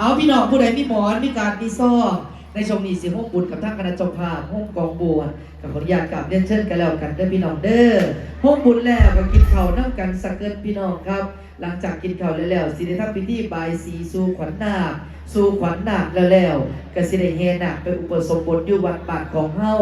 เอาพี่น้องผู้ใดมีหมอนมีการมีซ่อในช่วงนี้สิห้องบุญกับทางคณะจงภาพห้องกองบัวกับขออนุญาตกราบเรียนเชิญกันแล้วกันเด้อพี่น้องเด้อห้องบุญแล้วก็กินข้าวน้ำกันสักเกินพี่น้องครับ หลังจากกินข้าวแล้วแล้วสิได้ทำพิธีบายสีสู่ขวัญนาคสู่ขวัญนาคแล้วแล้วก็สิได้เฮนาคไปอุปสมบทอยู่วัดบาทของเฮา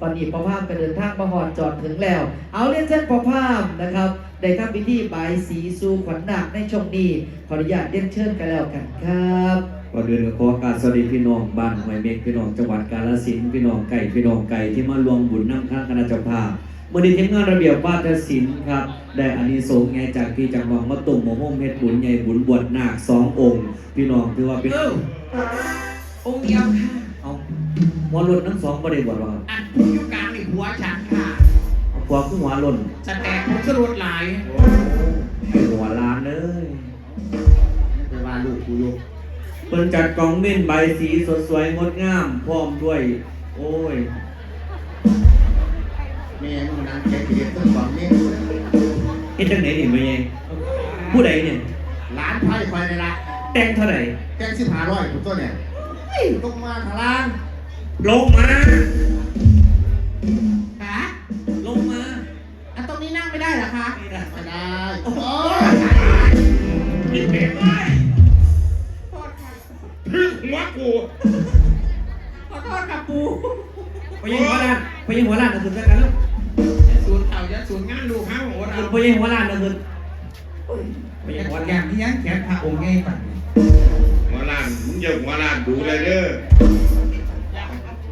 ตอนนี้พ่อพามก็เดินทางมาหอดจอดถึงแล้ว เอาเรียนเชิญพ่อพามนะครับ ได้ทำพิธีบายสีสู่ขวัญนาคในช่วงนี้ขออนุญาตเรียนเชิญกันแล้วกันครับก่อนอื่นก็ขอโอกราบสวัสดีพี่น้องบ้านห้วยเม็กพี่น้องจังหวัดกาฬสินธุ์พี่น้องไก่พี่น้องไก่ที่มารวมบุญน้ำข้างคณะเจ้าภาพเมื่อนี้ทีมงานระเบียบวาทศิลป์ครับ ได้อานิสงส์ไงจากที่จังหวัดมะตุ่มมะม่วงเม็ดบุญใหญ่บุญบวชนาคสององค์ พี่น้องถือว่าเป็นเออองค์เดียวค่ะเอาหัวหล่นทั้งสองประเด็นบวชว่าครับอันผู้อยู่กลางนี่หัวฉันค่ะเอาหัวขึ้นหัวหล่นสแตกผมสรุปหลายเป็นหัวล้านเลยไปว่าลูกกูอยู่เปิดจัดกองเม่นใบสีสดสวยงดงามพร้อมด้วย โอ้ยแม่มึงนั่งแกเกลียดต้นสองเมตรเฮ็ดจังไหนนี่แม่ยังผู้ใดเนี่ยร้านไพ่ไฟในละแต่งเท่าไหร่แกงสิบห้าร้อยผมตัวเนี่ยเฮ้ยลงมาทางล่างลงมา ไปยังหัวล้านไปยังหัวล้านนะคุณสักกันลูกศูนย์เต่าจะศูนย์งานลูกห้าหัวเราคุณไปยังหัวล้านนะคุณไปยังหัวแกล้านมที่ยังแขนพระองค์ไงปั่นหัวล้านมึงอย่าหัวล้านดูเลยเด้อ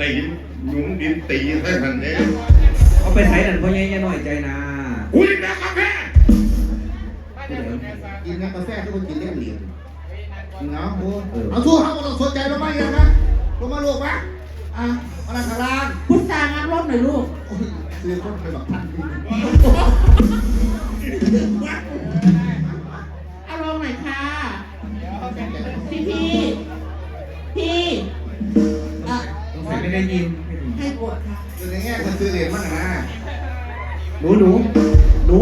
ตีนหนุ่มดินตีใส่พันเนี่ยเอาไปใส่นั่นเพราะยังยังน้อยใจนะคุยแบบกาแฟกินน้ำกาแฟทุกคนกินเลี้ยงเหรียญเนาะบูเอาสู้เขาเราสนใจเราไม่ยังนะลงมาลูกปะ อะมาทางล่างพุทธางานร่มหน่อยลูกโอ้ยซื้อคนไปแบบพันดีเอาลงหน่อยค่ะ พี่พี่พี่เอ่อไม่ได้ยิน ให้บวชค่ะคือในแง่คนซื้อเหรียญมันนะหนูหนูหนู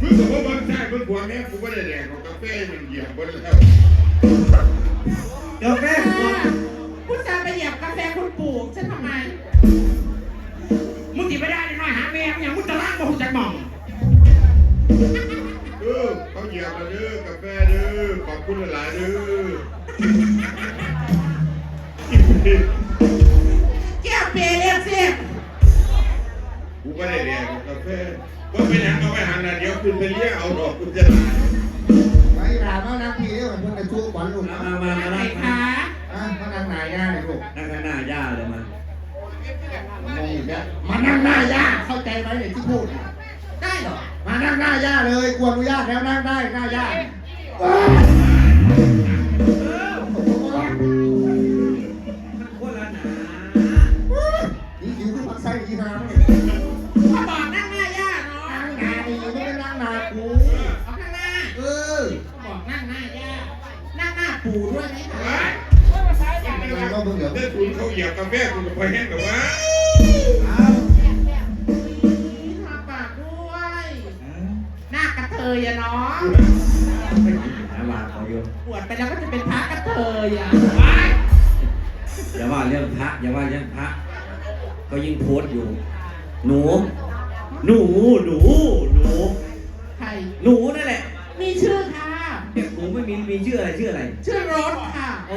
มึงบอกว่าบางชายมึงหัวแม่กูไม่ได้แดกหรอกกาแฟมันเหยียบบนแล้วเดี๋ยว แก้วเปรย์เรียกสิกูไม่ได้แดกหรอกกาแฟก็ไปยังเอาไปหันนะเดี๋ยวคุณไปเลี้ยงเอาดอกคุณจะไปถามว่านักพี่เนี่ยมันจะชูขวัญลูกมานะมามาไหนมาคะอะมานั่งหน้าย่าเลยลูกนั่งข้างหน้าย่าเลยมางงอีกแล้วมานั่งหน้าย่าเข้าใจไหมเนี่ยที่พูดเนี่ยได้เหรอ มานั่งหน้าย่าเลยกวนอนุญาตแล้วนั่งได้หน้าย่า เขาเหยียบกาแฟคุณจะไปแห้งกับว่าทาปากด้วย หน้ากระเทยอะเนาะหาบาทเขาอยู่บวชไปแล้วก็จะเป็นพระกระเทยอะอย่าว่าเรื่องพระอย่าว่าเรื่องพระ ก็ยิ่งโพสต์อยู่ หนู หนู หนู หนู ใคร หนูนั่นแหละ มีชื่อค่ะเด็กหนู ไม่มีมีชื่ออะไรชื่ออะไร ชื่อรถค่ะ โอ้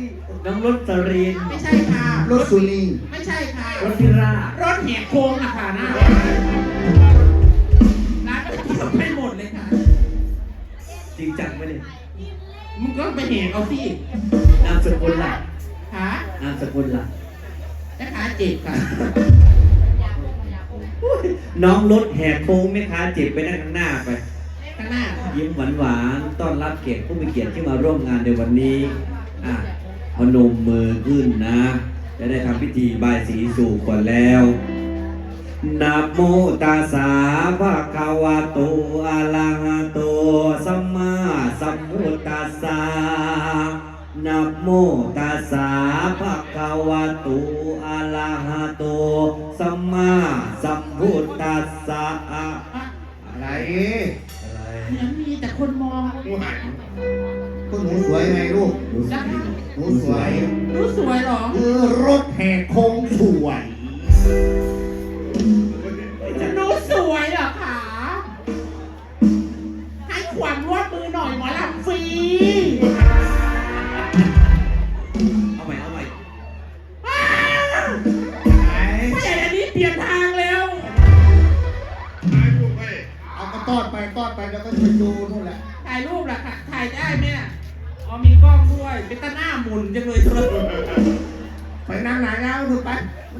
ยน้องรถสรีนไม่ใช่ค่ะ รถสุนีไม่ใช่ค่ะ รถพิราบรถแหกโค้งนะคะหน้าร้านไปเที่ยวไปหมดเลยค่ะ จริงจังไหมเนี่ยมึงก็ไปแหกเอาสินามสกุลล่ะขานามสกุลล่ะจะขาเจ็บค่ะ น้องรถแหกโค้งแม่ค้าเจ็บไปนั่งข้างหน้าไป ข้างหน้าค่ะยิ้มหวานหวานๆต้อนรับเกียรติผู้มีเกียรติที่มาร่วมงานในวันนี้อะพนมมือขึ้นนะ จะได้ทำพิธีบายสีสู่ก่อนแล้ว นะโมตัสสะภะคะวะโตอะระหะโตสัมมาสัมพุทธัสสะนะโมตัสสะภะคะวะโตอะระหะโตสัมมาสัมพุทธัสสะ อะอะไร คนมองกูหายก็หนูสวยไงลูกรู้สึกดีหนูสวย รู้สวยเหรอเออรถแห่โค้งสวย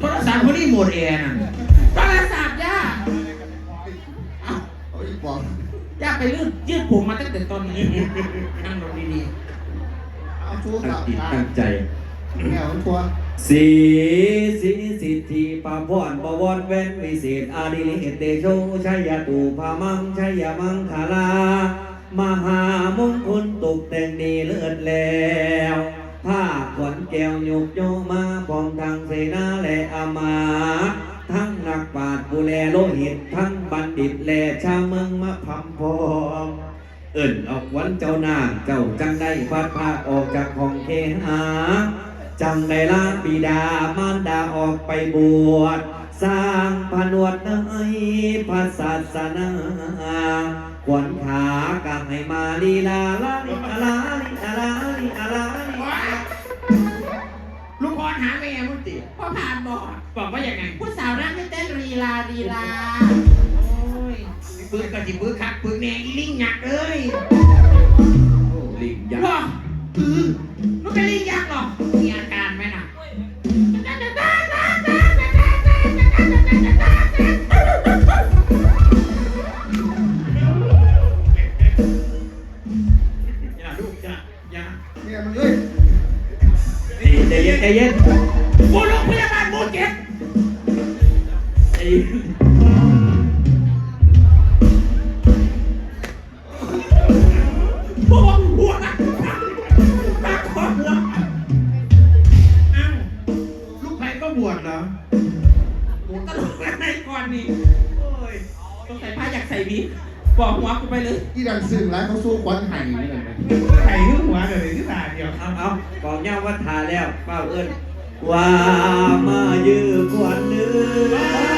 โทรศัพท์คนนี้หมดแอร์น่ะโทรศัพท์ย่าเอาเอาอีกบอกย่าไปยืดยืดผมมาตั้งแต่ตอนนี้นั่งลงดีเอาชูตั้กับงจิตตั้งใจแนวชัวร์สีสีสิทธิปาพรบวรเว้นวิเศษอาดิลิเตโชชัยตูพามังชัยมังคาลามหามงคลตกแต่งดีเลิศแล้วผ้าขวัญแก้วยุกโยมา ชาวเมืองมาพำพอมเอิ่นออกวันเจ้านางเจ้าจังได้พัดพาออกจากห้องเคหา จังได้ลาบิดามารดาออกไปบวชสร้างผนวดในพระศาสนาขวัญขากางให้มาลีลาลาลิอาลาลิอาลาลิอาลาลิๆลูกพรหาแม่มุติพ่อผ่านบอกบอกว่าอย่างไงผู้สาวนั่งให้เต้นรีลารีลา ปึกก็จิปึกคักปึกแนงอีลิงหยักเอ้ยลิงยักพ่อษ์อือลูกเป็นลิงยักษ์เหรอมีอาการไหมน่ะอย่าลูกอย่าอย่าเนี่ยมันเอ้ยนี่ใจเย็นใจเย็น ที่ดังซึ่งแล้วเขาสู้ควันไห่นี่เลยนะใส่ขึ้นหัวเดี๋ยวนี้ตาเดียวเอาเอาบอกย่าว่าทาแล้วเป้าเอิ้นว่ามายืมควันเนื้อ